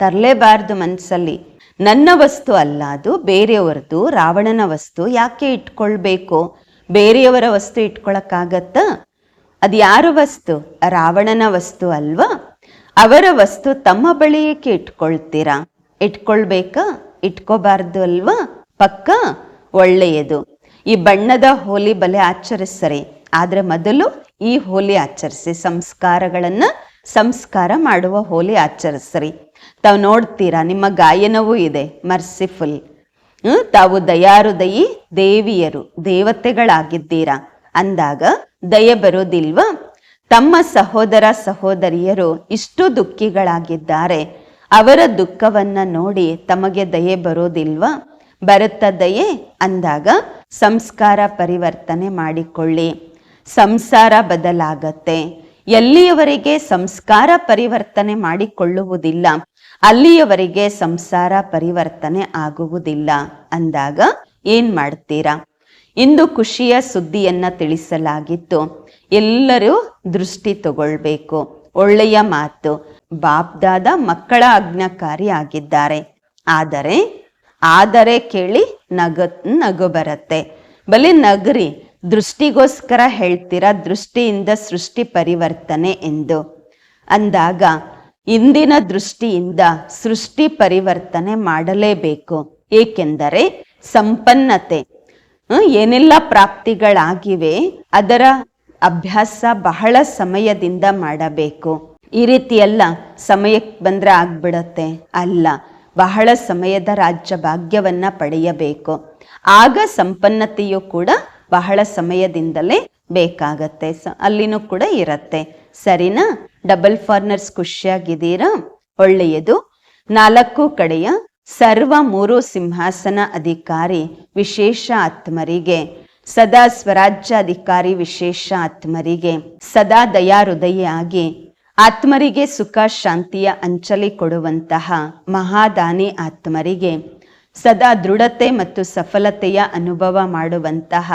ತರಲೇಬಾರ್ದು ಮನ್ಸಲ್ಲಿ. ನನ್ನ ವಸ್ತು ಅಲ್ಲ ಅದು ಬೇರೆಯವರದು ರಾವಣನ ವಸ್ತು ಯಾಕೆ ಇಟ್ಕೊಳ್ಬೇಕು? ಬೇರೆಯವರ ವಸ್ತು ಇಟ್ಕೊಳಕ್ಕಾಗತ್ತಾ? ಅದು ಯಾರ ವಸ್ತು? ರಾವಣನ ವಸ್ತು ಅಲ್ವಾ? ಅವರ ವಸ್ತು ತಮ್ಮ ಬಳಿ ಏಕೆ ಇಟ್ಕೊಳ್ತೀರಾ? ಇಟ್ಕೊಳ್ಬೇಕಾ? ಇಟ್ಕೋಬಾರ್ದು ಅಲ್ವಾ? ಪಕ್ಕ? ಒಳ್ಳೆಯದು. ಈ ಬಣ್ಣದ ಹೋಲಿ ಬಲೆ ಆಚರಿಸರಿ ಆದ್ರೆ ಮೊದಲು ಈ ಹೋಲಿ ಆಚರಿಸಿ, ಸಂಸ್ಕಾರಗಳನ್ನ ಸಂಸ್ಕಾರ ಮಾಡುವ ಹೋಲಿ ಆಚರಿಸ್ರಿ. ತಾವು ನೋಡ್ತೀರಾ, ನಿಮ್ಮ ಗಾಯನವೂ ಇದೆ ಮರ್ಸಿಫುಲ್ ತಾವು ದಯಾರುದಯಿ ದೇವಿಯರು, ದೇವತೆಗಳಾಗಿದ್ದೀರಾ. ಅಂದಾಗ, ದಯೆ ಬರೋದಿಲ್ವಾ ತಮ್ಮ ಸಹೋದರ ಸಹೋದರಿಯರು ಇಷ್ಟು ದುಃಖಿಗಳಾಗಿದ್ದಾರೆ. ಅವರ ದುಃಖವನ್ನ ನೋಡಿ ತಮಗೆ ದಯೆ ಬರೋದಿಲ್ವಾ ಬರುತ್ತ ದಯೆ? ಅಂದಾಗ ಸಂಸ್ಕಾರ ಪರಿವರ್ತನೆ ಮಾಡಿಕೊಳ್ಳಿ. ಸಂಸಾರ ಬದಲಾಗತ್ತೆ. ಎಲ್ಲಿಯವರೆಗೆ ಸಂಸ್ಕಾರ ಪರಿವರ್ತನೆ ಮಾಡಿಕೊಳ್ಳುವುದಿಲ್ಲ, ಅಲ್ಲಿಯವರೆಗೆ ಸಂಸಾರ ಪರಿವರ್ತನೆ ಆಗುವುದಿಲ್ಲ ಅಂದಾಗ ಏನ್ ಮಾಡ್ತೀರಾ? ಇಂದು ಖುಷಿಯ ಸುದ್ದಿಯನ್ನ ತಿಳಿಸಲಾಗಿತ್ತು. ಎಲ್ಲರೂ ದೃಷ್ಟಿ ತಗೊಳ್ಬೇಕು. ಒಳ್ಳೆಯ ಮಾತು. ಬಾಪ್ದಾದ ಮಕ್ಕಳ ಆಜ್ಞಾಕಾರಿ ಆಗಿದ್ದಾರೆ. ಆದರೆ ಆದರೆ ಕೇಳಿ ನಗ, ನಗು ಬರತ್ತೆ. ಬಲಿ ನಗರಿ, ದೃಷ್ಟಿಗೋಸ್ಕರ ಹೇಳ್ತೀರ, ದೃಷ್ಟಿಯಿಂದ ಸೃಷ್ಟಿ ಪರಿವರ್ತನೆ ಎಂದು. ಅಂದಾಗ, ಇಂದಿನ ದೃಷ್ಟಿಯಿಂದ ಸೃಷ್ಟಿ ಪರಿವರ್ತನೆ ಮಾಡಲೇಬೇಕು. ಏಕೆಂದರೆ, ಸಂಪನ್ನತೆ ಏನೆಲ್ಲ ಪ್ರಾಪ್ತಿಗಳಾಗಿವೆ, ಅದರ ಅಭ್ಯಾಸ ಬಹಳ ಸಮಯದಿಂದ ಮಾಡಬೇಕು. ಈ ರೀತಿ ಎಲ್ಲ ಸಮಯಕ್ಕೆ ಬಂದರೆ ಆಗ್ಬಿಡತ್ತೆ. ಅಲ್ಲ ಬಹಳ ಸಮಯದ ರಾಜ್ಯ ಭಾಗ್ಯವನ್ನ ಪಡೆಯಬೇಕು. ಆಗ ಸಂಪನ್ನತೆಯು ಕೂಡ ಬಹಳ ಸಮಯದಿಂದಲೇ ಬೇಕಾಗತ್ತೆ. ಅಲ್ಲಿನೂ ಕೂಡ ಇರತ್ತೆ. ಸರಿನಾ? ಡಬಲ್ ಫಾರ್ನರ್ಸ್ ಖುಷಿಯಾಗಿದ್ದೀರಾ? ಒಳ್ಳೆಯದು. ನಾಲ್ಕು ಕಡೆಯ ಸರ್ವ ಮೂರು ಸಿಂಹಾಸನ ಅಧಿಕಾರಿ ವಿಶೇಷ ಆತ್ಮರಿಗೆ, ಸದಾ ಸ್ವರಾಜ್ಯ ಅಧಿಕಾರಿ ವಿಶೇಷ ಆತ್ಮರಿಗೆ, ಸದಾ ದಯಾಹೃದಯಿಯಾಗಿ ಆತ್ಮರಿಗೆ ಸುಖ, ಶಾಂತಿಯ ಅಂಚಲಿ ಕೊಡುವಂತಹ ಮಹಾದಾನಿ ಆತ್ಮರಿಗೆ ಸದಾ ದೃಢತೆ ಮತ್ತು ಸಫಲತೆಯ ಅನುಭವ ಮಾಡುವಂತಹ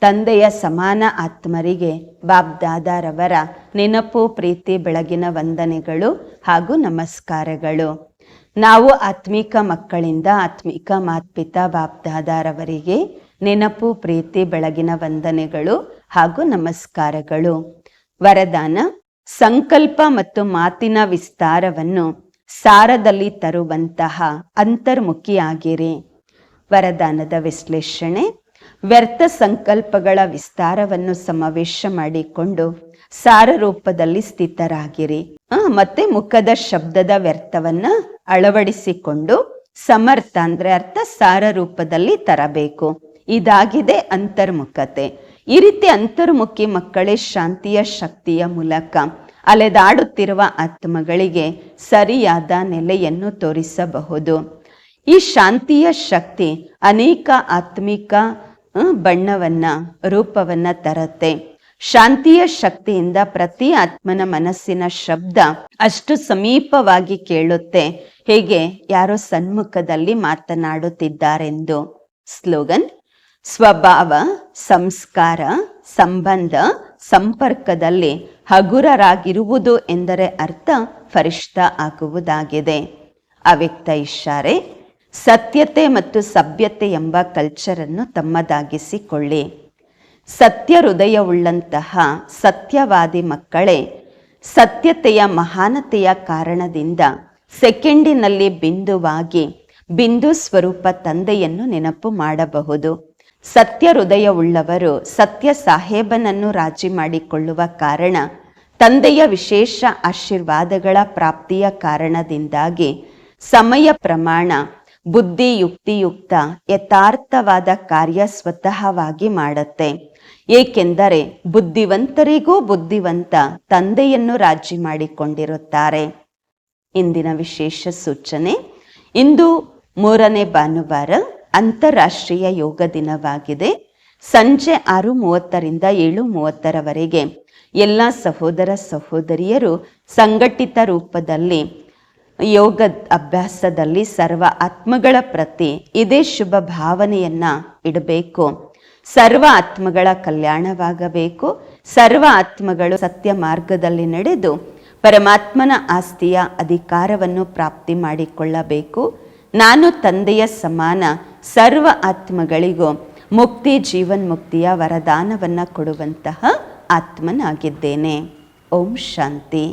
ತಂದೆಯ ಸಮಾನ ಆತ್ಮರಿಗೆ ಬಾಬ್ದಾದಾರವರ ನೆನಪು, ಪ್ರೀತಿ, ಬೆಳಗಿನ ವಂದನೆಗಳು ಹಾಗೂ ನಮಸ್ಕಾರಗಳು. ನಾವು ಆತ್ಮಿಕ ಮಕ್ಕಳಿಂದ ಆತ್ಮಿಕ ಮಾತ್ಪಿತ ಬಾಬ್ದಾದಾರವರಿಗೆ ನೆನಪು, ಪ್ರೀತಿ, ಬೆಳಗಿನ ವಂದನೆಗಳು ಹಾಗೂ ನಮಸ್ಕಾರಗಳು. ವರದಾನ ಸಂಕಲ್ಪ ಮತ್ತು ಮಾತಿನ ವಿಸ್ತಾರವನ್ನು ಸಾರದಲ್ಲಿ ತರುವಂತಹ ಅಂತರ್ಮುಖಿಯಾಗಿರಿ. ವರದಾನದ ವಿಶ್ಲೇಷಣೆ, ವ್ಯರ್ಥ ಸಂಕಲ್ಪಗಳ ವಿಸ್ತಾರವನ್ನು ಸಮಾವೇಶ ಮಾಡಿಕೊಂಡು ಸಾರ ರೂಪದಲ್ಲಿ ಸ್ಥಿತರಾಗಿರಿ. ಮತ್ತೆ ಮುಖದ ಶಬ್ದದ ವ್ಯರ್ಥವನ್ನ ಅಳವಡಿಸಿಕೊಂಡು ಸಮರ್ಥ ಅಂದ್ರೆ ಅರ್ಥ ಸಾರ ರೂಪದಲ್ಲಿ ತರಬೇಕು. ಇದಾಗಿದೆ ಅಂತರ್ಮುಖತೆ. ಈ ರೀತಿ ಅಂತರ್ಮುಖಿ ಮಕ್ಕಳೇ ಶಾಂತಿಯ ಶಕ್ತಿಯ ಮೂಲಕ ಅಲೆದಾಡುತ್ತಿರುವ ಆತ್ಮಗಳಿಗೆ ಸರಿಯಾದ ನೆಲೆಯನ್ನು ತೋರಿಸಬಹುದು. ಈ ಶಾಂತಿಯ ಶಕ್ತಿ ಅನೇಕ ಆತ್ಮಿಕ ಬಣ್ಣವನ್ನ, ರೂಪವನ್ನ ತರತ್ತೆ. ಶಾಂತಿಯ ಶಕ್ತಿಯಿಂದ ಪ್ರತಿ ಆತ್ಮನ ಮನಸ್ಸಿನ ಶಬ್ದ ಅಷ್ಟು ಸಮೀಪವಾಗಿ ಕೇಳುತ್ತೆ. ಹೇಗೆ? ಯಾರೋ ಸನ್ಮುಖದಲ್ಲಿ ಮಾತನಾಡುತ್ತಿದ್ದಾರೆಂದು. ಸ್ಲೋಗನ್ ಸ್ವಭಾವ, ಸಂಸ್ಕಾರ, ಸಂಬಂಧ, ಸಂಪರ್ಕದಲ್ಲಿ ಹಗುರರಾಗಿರುವುದು ಎಂದರೆ ಅರ್ಥ ಫರಿಷ್ಠ ಆಗುವುದಾಗಿದೆ. ಅವ್ಯಕ್ತ ಇಶಾರೆ ಸತ್ಯತೆ ಮತ್ತು ಸಭ್ಯತೆ ಎಂಬ ಕಲ್ಚರನ್ನು ತಮ್ಮದಾಗಿಸಿಕೊಳ್ಳಿ. ಸತ್ಯ ಹೃದಯವುಳ್ಳಂತಹ ಸತ್ಯವಾದಿ ಮಕ್ಕಳೇ, ಸತ್ಯತೆಯ ಮಹಾನತೆಯ ಕಾರಣದಿಂದ ಸೆಕೆಂಡಿನಲ್ಲಿ ಬಿಂದುವಾಗಿ ಬಿಂದು ಸ್ವರೂಪ ತಂದೆಯನ್ನು ನೆನಪು ಮಾಡಬಹುದು. ಸತ್ಯ ಹೃದಯವುಳ್ಳವರು ಸತ್ಯ ಸಾಹೇಬನನ್ನು ರಾಜಿ ಮಾಡಿಕೊಳ್ಳುವ ಕಾರಣ, ತಂದೆಯ ವಿಶೇಷ ಆಶೀರ್ವಾದಗಳ ಪ್ರಾಪ್ತಿಯ ಕಾರಣದಿಂದಾಗಿ ಸಮಯ ಪ್ರಮಾಣ ಬುದ್ಧಿ ಯುಕ್ತಿಯುಕ್ತ ಯಥಾರ್ಥವಾದ ಕಾರ್ಯ ಸ್ವತಃವಾಗಿ ಮಾಡುತ್ತೆ. ಏಕೆಂದರೆ ಬುದ್ಧಿವಂತರಿಗೂ ಬುದ್ಧಿವಂತ ತಂದೆಯನ್ನು ರಾಜಿ ಮಾಡಿಕೊಂಡಿರುತ್ತಾರೆ. ಇಂದಿನ ವಿಶೇಷ ಸೂಚನೆ, ಇಂದು ಮೂರನೇ ಭಾನುವಾರ ಅಂತಾರಾಷ್ಟ್ರೀಯ ಯೋಗ ದಿನವಾಗಿದೆ. ಸಂಜೆ ಆರು ಮೂವತ್ತರಿಂದ ಏಳು ಮೂವತ್ತರವರೆಗೆ ಎಲ್ಲ ಸಹೋದರ ಸಹೋದರಿಯರು ಸಂಘಟಿತ ರೂಪದಲ್ಲಿ ಯೋಗ ಅಭ್ಯಾಸದಲ್ಲಿ ಸರ್ವ ಆತ್ಮಗಳ ಪ್ರತಿ ಇದೇ ಶುಭ ಭಾವನೆಯನ್ನ ಇಡಬೇಕು. ಸರ್ವ ಆತ್ಮಗಳ ಕಲ್ಯಾಣವಾಗಬೇಕು. ಸರ್ವ ಆತ್ಮಗಳು ಸತ್ಯ ಮಾರ್ಗದಲ್ಲಿ ನಡೆದು ಪರಮಾತ್ಮನ ಆಸ್ತಿಯ ಅಧಿಕಾರವನ್ನು ಪ್ರಾಪ್ತಿ ಮಾಡಿಕೊಳ್ಳಬೇಕು. ನಾನು ತಂದೆಯ ಸಮಾನ ಸರ್ವ ಆತ್ಮಗಳಿಗೂ ಮುಕ್ತಿ ಜೀವನ್ಮುಕ್ತಿಯ ವರದಾನವನ್ನು ಕೊಡುವಂತಹ ಆತ್ಮನಾಗಿದ್ದೇನೆ. ಓಂ ಶಾಂತಿ.